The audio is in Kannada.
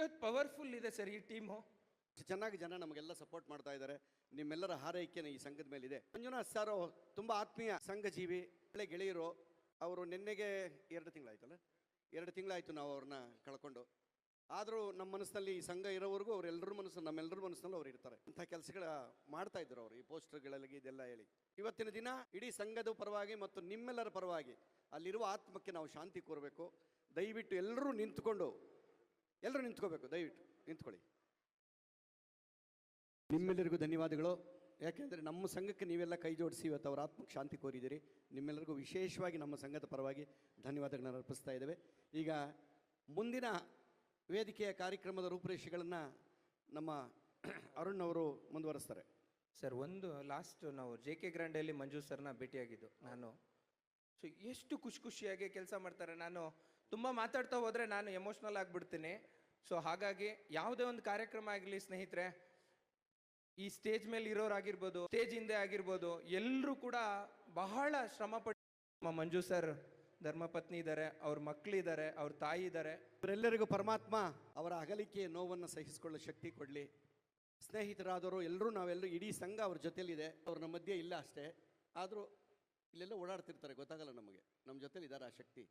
ಸಖತ್ ಪವರ್ಫುಲ್ ಇದೆ ಸರ್ ಈ ಟೀಮು ಚೆನ್ನಾಗಿ ಜನ ನಮಗೆಲ್ಲ ಸಪೋರ್ಟ್ ಮಾಡ್ತಾ ಇದ್ದಾರೆ. ನಿಮ್ಮೆಲ್ಲರ ಹಾರೈಕೆ ಈ ಸಂಘದ ಮೇಲಿದೆ. ಮಂಜುನಾಥ್ ಸರ್ ತುಂಬ ಆತ್ಮೀಯ ಸಂಘಜೀವಿ, ಒಳ್ಳೆ ಗೆಳೆಯರು. ಅವರು ನಿನ್ನೆಗೆ ಎರಡು ತಿಂಗಳಾಯ್ತಲ್ಲ? ಎರಡು ತಿಂಗಳಾಯ್ತು ನಾವು ಅವ್ರನ್ನ ಕಳ್ಕೊಂಡು. ಆದರೂ ನಮ್ಮ ಮನಸ್ಸಿನಲ್ಲಿ ಈ ಸಂಘ ಇರೋವರೆಗೂ ಅವರೆಲ್ಲರ ಮನಸ್ಸು ನಮ್ಮೆಲ್ಲರ ಮನಸ್ಸಿನಲ್ಲಿ ಅವ್ರು ಇರ್ತಾರೆ. ಇಂಥ ಕೆಲಸಗಳ ಮಾಡ್ತಾ ಇದ್ರು ಅವರು ಈ ಪೋಸ್ಟರ್ಗಳಲ್ಲಿ ಇದೆಲ್ಲ ಹೇಳಿ. ಇವತ್ತಿನ ದಿನ ಇಡೀ ಸಂಘದ ಪರವಾಗಿ ಮತ್ತು ನಿಮ್ಮೆಲ್ಲರ ಪರವಾಗಿ ಅಲ್ಲಿರುವ ಆತ್ಮಕ್ಕೆ ನಾವು ಶಾಂತಿ ಕೋರಬೇಕು. ದಯವಿಟ್ಟು ಎಲ್ಲರೂ ನಿಂತ್ಕೊಂಡು ಎಲ್ಲರೂ ನಿಂತ್ಕೋಬೇಕು, ದಯವಿಟ್ಟು ನಿಂತ್ಕೊಳ್ಳಿ. ನಿಮ್ಮೆಲ್ಲರಿಗೂ ಧನ್ಯವಾದಗಳು. ಯಾಕೆಂದರೆ ನಮ್ಮ ಸಂಘಕ್ಕೆ ನೀವೆಲ್ಲ ಕೈ ಜೋಡಿಸಿ ಇವತ್ತು ಅವರ ಆತ್ಮಕ್ಕೆ ಶಾಂತಿ ಕೋರಿದ್ದೀರಿ. ನಿಮ್ಮೆಲ್ಲರಿಗೂ ವಿಶೇಷವಾಗಿ ನಮ್ಮ ಸಂಘದ ಪರವಾಗಿ ಧನ್ಯವಾದಗಳನ್ನು ಅರ್ಪಿಸ್ತಾ ಇದ್ದೇವೆ. ಈಗ ಮುಂದಿನ ವೇದಿಕೆಯ ಕಾರ್ಯಕ್ರಮದ ರೂಪುರೇಷೆಗಳನ್ನು ನಮ್ಮ ಅರುಣ್ ಅವರು ಮುಂದುವರಿಸ್ತಾರೆ. ಸರ್, ಒಂದು ಲಾಸ್ಟ್ ನಾವು ಜೆ ಕೆ ಗ್ರ್ಯಾಂಡಲ್ಲಿ ಮಂಜು ಸರ್ನ ಭೇಟಿಯಾಗಿದ್ದು. ನಾನು ಸೊ ಎಷ್ಟು ಖುಷಿ ಖುಷಿಯಾಗಿ ಕೆಲಸ ಮಾಡ್ತಾರೆ ನಾನು ತುಂಬ ಮಾತಾಡ್ತಾ ಹೋದರೆ ನಾನು ಎಮೋಷ್ನಲ್ ಆಗಿಬಿಡ್ತೀನಿ. ಸೊ ಹಾಗಾಗಿ ಯಾವುದೇ ಒಂದು ಕಾರ್ಯಕ್ರಮ ಆಗಲಿ ಸ್ನೇಹಿತರೆ, ಈ ಸ್ಟೇಜ್ ಮೇಲೆ ಇರೋರಾಗಿರ್ಬೋದು ಸ್ಟೇಜ್ ಹಿಂದೆ ಆಗಿರ್ಬೋದು ಎಲ್ಲರೂ ಕೂಡ ಬಹಳ ಶ್ರಮ ನಮ್ಮ ಮಂಜು ಸರ್ ಧರ್ಮಪತ್ನಿ ಇದ್ದಾರೆ ಅವ್ರ ಮಕ್ಕಳಿದ್ದಾರೆ ಅವ್ರ ತಾಯಿ ಇದ್ದಾರೆ ಇವರೆಲ್ಲರಿಗೂ ಪರಮಾತ್ಮ ಅವರ ಅಗಲಿಕೆಯ ನೋವನ್ನು ಸಹಿಸಿಕೊಳ್ಳೋ ಶಕ್ತಿ ಕೊಡಲಿ. ಸ್ನೇಹಿತರಾದವರು ಎಲ್ಲರೂ ನಾವೆಲ್ಲರೂ ಇಡೀ ಸಂಘ ಅವ್ರ ಜೊತೆಲಿದೆ. ಅವ್ರ ಮಧ್ಯೆ ಇಲ್ಲ ಅಷ್ಟೇ. ಆದರೂ ಇಲ್ಲೆಲ್ಲ ಓಡಾಡ್ತಿರ್ತಾರೆ ಗೊತ್ತಾಗಲ್ಲ ನಮಗೆ. ನಮ್ಮ ಜೊತೆಲಿ ಇದ್ದಾರೆ ಆ ಶಕ್ತಿ.